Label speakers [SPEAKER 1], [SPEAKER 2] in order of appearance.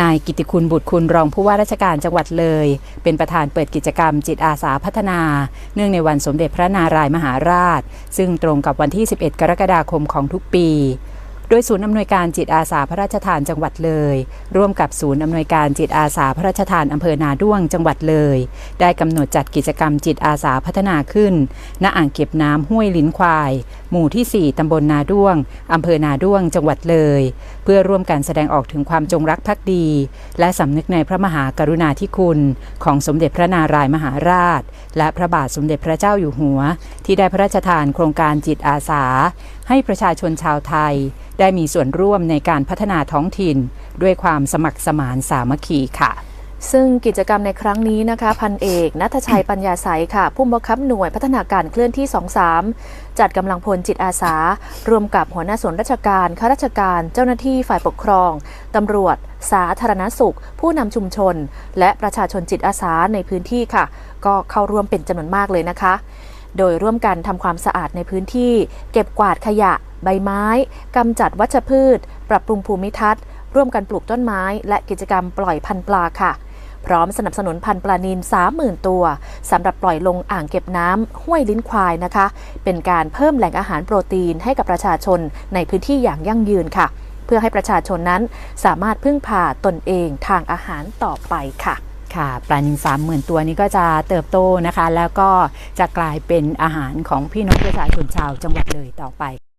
[SPEAKER 1] นายกิติคุณบุตรคุณรองผู้ว่าราชการจังหวัดเลย เป็นประธานเปิดกิจกรรมจิตอาสาพัฒนา เนื่องในวันสมเด็จพระนารายมหาราช ซึ่งตรงกับวันที่ 11 กรกฎาคมของทุกปี โดยศูนย์อำนวยการจิตอาสาพระราชทานจังหวัดเลย ร่วมกับศูนย์อำนวยการจิตอาสาพระราชทานอำเภอนาด้วงจังหวัดเลย ได้กำหนดจัดกิจกรรมจิตอาสาพัฒนาขึ้น ณ อ่างเก็บน้ำห้วยลิ้นควาย หมู่ที่ 4 ตำบลนาด้วงอำเภอนาด้วงจังหวัดเลย เพื่อร่วมกันแสดงออกถึงความจงรักภักดี และสำนึกในพระมหากรุณาธิคุณ ของสมเด็จพระนารายมหาราช และพระบาทสมเด็จพระเจ้าอยู่หัว ที่ได้พระราชทานโครงการจิตอาสา ให้ประชาชนชาวไทย ได้มีส่วนร่วมในการพัฒนาท้องถิ่น ด้วยความสมัครสมานสามัคคีค่ะ
[SPEAKER 2] ซึ่งกิจกรรมในครั้งนี้นะคะพันเอกนัทชัยปัญญาใสค่ะ ผู้บังคับหน่วยพัฒนาการเคลื่อนที่ 23 จัดกำลังพลจิตอาสา รวมกับหัวหน้าส่วนราชการข้าราชการ เจ้าหน้าที่ฝ่ายปกครองตำรวจ สาธารณสุข ผู้นำชุมชน และประชาชนจิตอาสาในพื้นที่ค่ะ ก็เข้าร่วมเป็นจำนวนมากเลยนะคะ โดยร่วมกันทำความสะอาดในพื้นที่ เก็บกวาดขยะ ใบไม้กำจัดวัชพืช ปรับปรุงภูมิทัศน์ ร่วมกันปลูกต้นไม้ และกิจกรรมปล่อยพันธุ์ปลาค่ะ พร้อมสนับสนุนพันธุ์ปลานิล30,000 ตัวสำหรับปล่อยลงอ่างเก็บน้ำห้วยลิ้นควายนะคะ เป็นการเพิ่มแหล่งอาหารโปรตีนให้กับประชาชนในพื้นที่อย่างยั่งยืนค่ะเพื่อให้ประชาชนนั้นสามารถพึ่งพาตนเองทางอาหารต่อไปค่ะ
[SPEAKER 1] ค่ะปลานิลสามหมื่นตัวนี้ก็จะเติบโตนะคะ แล้วก็จะกลายเป็นอาหารของพี่น้องประชาชนชาวจังหวัดเลยต่อไป